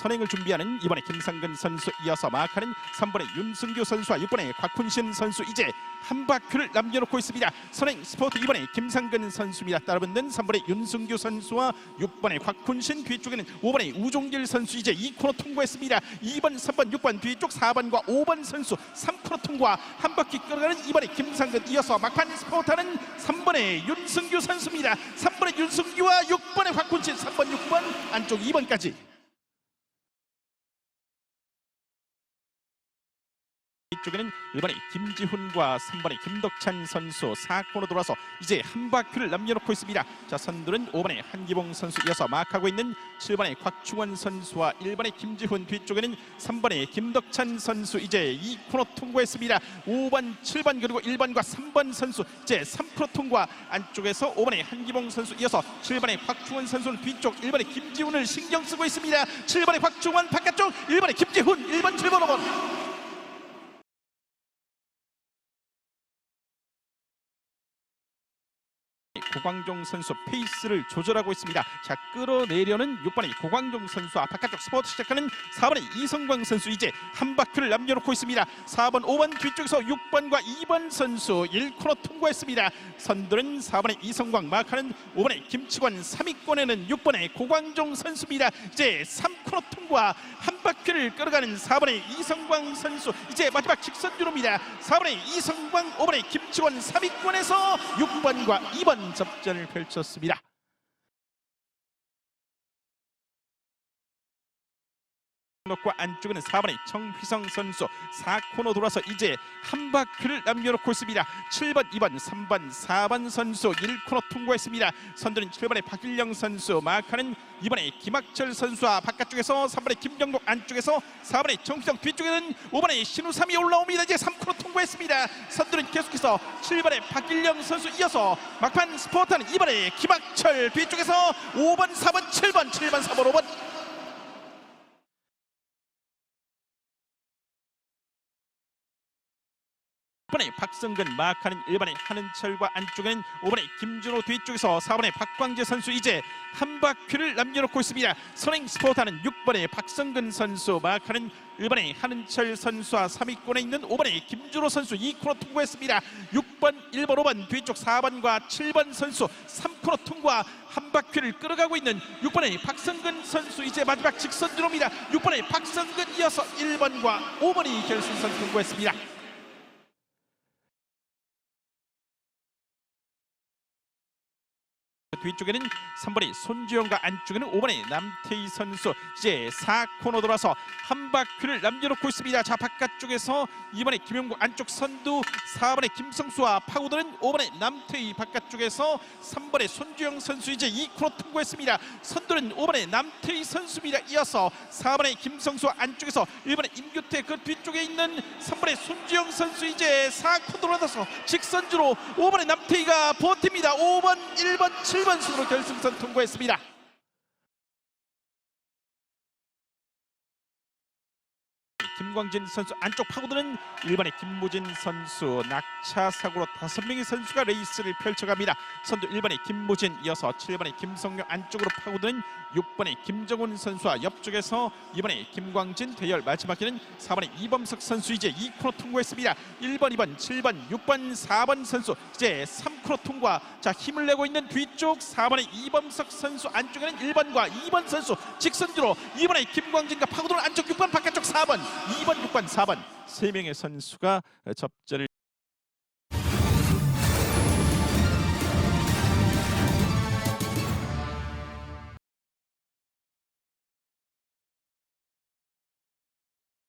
선행을 준비하는 이번에 김상근 선수 이어서 마크는 3번의 윤승규 선수와 6번의 곽훈신 선수 이제 한 바퀴를 남겨놓고 있습니다. 선행 스포트 이번에 김상근 선수입니다. 따라붙는 3번의 윤승규 선수와 6번의 곽훈신 뒤쪽에는 5번의 우종길 선수 이제 2코너 통과했습니다. 2번, 3번, 6번 뒤쪽 4번과 5번 선수 3코너 통과 한 바퀴 끌어가는 이번에 김상근 이어서 막판 스포트하는 3번의 윤승규 선수입니다. 3번의 윤승규와 6번의 곽훈신 3번, 6번 안쪽 2번까지 이쪽에는 1번의 김지훈과 3번의 김덕찬 선수 4코너 돌아서 이제 한 바퀴를 남겨놓고 있습니다. 자 선두는 5번의 한기봉 선수 이어서 마크하고 있는 7번의 곽충원 선수와 1번의 김지훈 뒤쪽에는 3번의 김덕찬 선수 이제 2코너 통과했습니다. 5번, 7번 그리고 1번과 3번 선수 이제 3코너 통과 안쪽에서 5번의 한기봉 선수 이어서 7번의 곽충원 선수는 뒤쪽 1번의 김지훈을 신경 쓰고 있습니다. 7번의 곽충원 바깥쪽 1번의 김지훈 1번 7번 5번 고광종 선수 페이스를 조절하고 있습니다. 자 끌어내려는 6번의 고광종 선수와 바깥쪽 스포트 시작하는 4번의 이성광 선수 이제 한 바퀴를 남겨놓고 있습니다. 4번, 5번 뒤쪽에서 6번과 2번 선수 1코너 통과했습니다. 선두는 4번의 이성광 마크는 5번의 김치관 3위권에는 6번의 고광종 선수입니다. 이제 3코너 통과 한 바퀴를 끌어가는 4번의 이성광 선수 이제 마지막 직선주로입니다. 4번의 이성광, 5번의 김치원 3위권에서 6번과 2번 접전을 펼쳤습니다. 놓고 안쪽에는 4번의 정휘성 선수 4코너 돌아서 이제 한 바퀴를 남겨놓고 있습니다. 7번, 2번, 3번, 4번 선수 1코너 통과했습니다. 선두는 7번의 박일영 선수 마크는 2번의 김학철 선수와 바깥쪽에서 3번의 김경록 안쪽에서 4번의 정휘성 뒤쪽에는 5번의 신우삼이 올라옵니다. 이제 3코너 통과했습니다. 선두는 계속해서 7번의 박일영 선수 이어서 막판 스포트는 2번의 김학철 뒤쪽에서 5번, 4번, 7번, 7번, 4번, 5번 박성근 마크는 1번의 한은철과 안쪽에는 5번의 김준호 뒤쪽에서 4번의 박광재 선수 이제 한 바퀴를 남겨놓고 있습니다. 선행 스포트하는 6번의 박성근 선수 마크는 1번의 한은철 선수와 3위권에 있는 5번의 김준호 선수 2코너 통과했습니다. 6번, 1번, 5번 뒤쪽 4번과 7번 선수 3코너 통과 한 바퀴를 끌어가고 있는 6번의 박성근 선수 이제 마지막 직선 들어옵니다. 6번의 박성근 이어서 1번과 5번이 결승선 통과했습니다. 뒤쪽에는 3번의 손주영과 안쪽에는 5번의 남태희 선수 이제 4코너 돌아서 한 바퀴를 남겨놓고 있습니다. 자 바깥쪽에서 2번의 김용국 안쪽 선두 4번의 김성수와 파고드는 5번의 남태희 바깥쪽에서 3번의 손주영 선수 이제 2코너 통과했습니다. 선두는 5번의 남태희 선수입니다. 이어서 4번의 김성수 안쪽에서 1번의 임규태 그 뒤쪽에 있는 3번의 손주영 선수 이제 4코너 돌아서 직선주로 5번의 남태희가 버팁니다. 5번, 1번, 7번 순으로 결승선 통과했습니다. 김광진 선수 안쪽 파고드는 1번의 김무진 선수 낙차 사고로 다섯 명의 선수가 레이스를 펼쳐갑니다. 선두 1번의 김무진 이어서 7번의 김성룡 안쪽으로 파고드는 6번의 김정훈 선수와 옆쪽에서 2번의 김광진 대열 마지막에는 4번의 이범석 선수 이제 2코너 통과했습니다. 1번, 2번, 7번, 6번, 4번 선수 이제 3코너 통과. 자 힘을 내고 있는 뒤쪽 4번의 이범석 선수 안쪽에는 1번과 2번 선수 직선주로 2번의 김광진과 파고드는 안쪽 6번 바깥쪽 4번 2번, 6번, 4번. 세 명의 선수가 접전을